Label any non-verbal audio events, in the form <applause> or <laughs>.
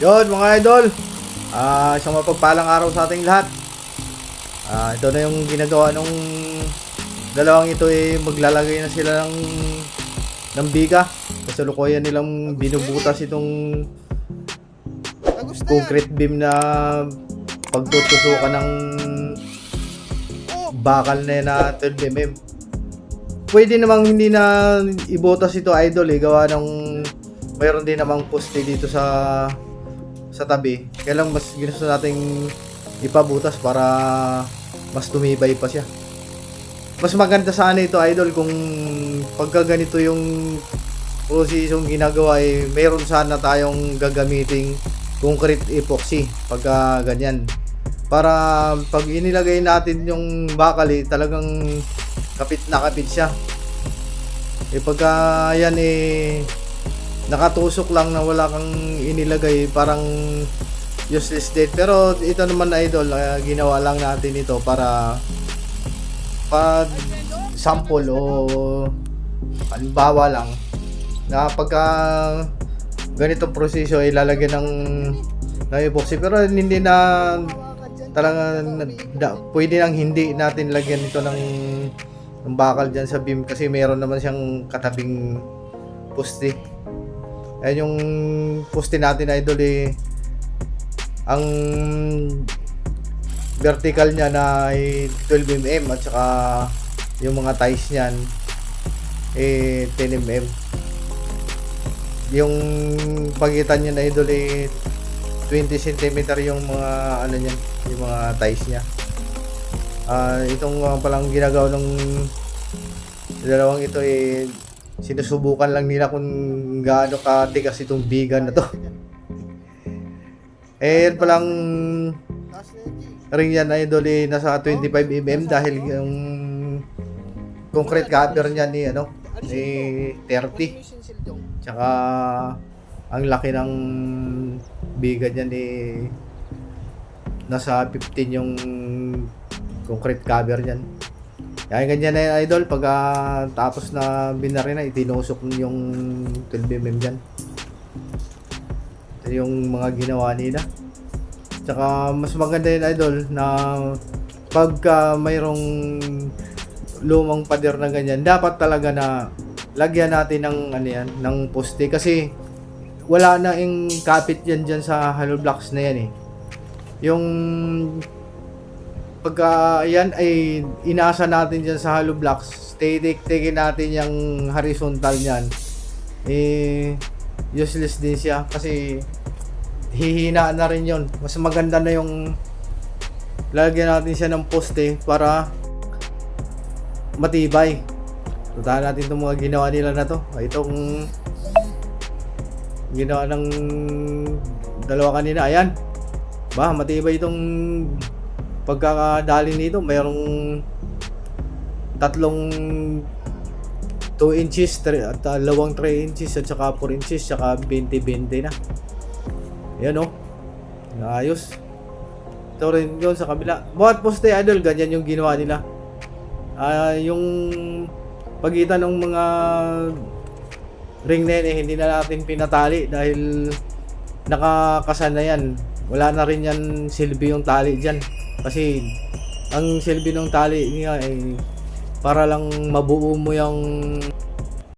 Yun mga idol. Ah, isang mapagpalang araw sa ating lahat. Ah, ito na yung ginagawa nung dalawang ito eh maglalagay na sila ng ng biga. Kasalukuyan nilang binubutas itong concrete beam na pagtutusukan ng bakal na yan na 12 mm. Pwede namang hindi na ibotas ito idol eh gawa ng mayroon din namang poste dito sa sa tabi. Kaya lang mas ginusto nating ipabutas para mas tumibay pa siya. Mas maganda sana ito idol kung pagka ganito yung prosesong ginagawa eh meron sana tayong gagamiting concrete epoxy pagka ganyan para pag inilagay natin yung bakal eh, talagang kapit na kapit siya eh pagka yan eh nakatusok lang na wala kang inilagay parang useless din pero ito naman idol ah, ginawa lang natin ito para pag sample o halimbawa lang na pagka ganitong proseso ay lalagyan ng ng epoxy pero hindi na talaga na- da, pwede nang hindi natin lagyan ito ng, ng bakal dyan sa beam kasi meron naman siyang katabing poste. Ayan yung poste natin idol eh ang vertical niya na ay 12 mm at saka yung mga ties niyan eh 10 mm. Yung pagitan niya na idol eh 20 cm yung mga ano niyan, yung mga ties niya. Ah, itong uh, palang ginagawa ng dalawang ito eh sinusubukan lang nila kung gaano katigas itong bigan na to. <laughs> Eh, palang na yun, G. ring yan idol eh, nasa 25 mm dahil yung concrete cover niya ni ano, ni 30. Tsaka ang laki ng biga niya ni nasa 15 yung concrete cover niyan. Kaya ganyan na yan, idol. Pag ah, tapos na binari na, itinusok yung 12mm dyan. Ito yung mga ginawa nila. Tsaka mas maganda yun, idol, na pagka mayroong lumang pader na ganyan, dapat talaga na lagyan natin ng ano yan, ng poste kasi wala na yung kapit yan dyan sa hollow blocks na yan eh. Yung pagka yan ay inaasa natin dyan sa hollow blocks, titik-tikin natin yung horizontal niyan. Eh, useless din siya kasi hihina na rin yon Mas maganda na yung lagyan natin siya ng poste para matibay. Tutahan natin itong mga ginawa nila na to. Itong ginawa ng dalawa kanina. Ayan. Ba, matibay itong pagkakadali nito. Mayroong tatlong 2 inches, tre- at uh, lawang 3 inches, at saka 4 inches, saka 20-20 na. Yan o. Naayos. Ito rin yun sa kabila. Bawat poste idol, ganyan yung ginawa nila. Ah, yung pagitan ng mga ring yan, eh, hindi na natin pinatali dahil nakakasan na yan. Wala na rin yan silbi yung tali dyan. Kasi ang silbi ng tali niya ay para lang mabuo mo yung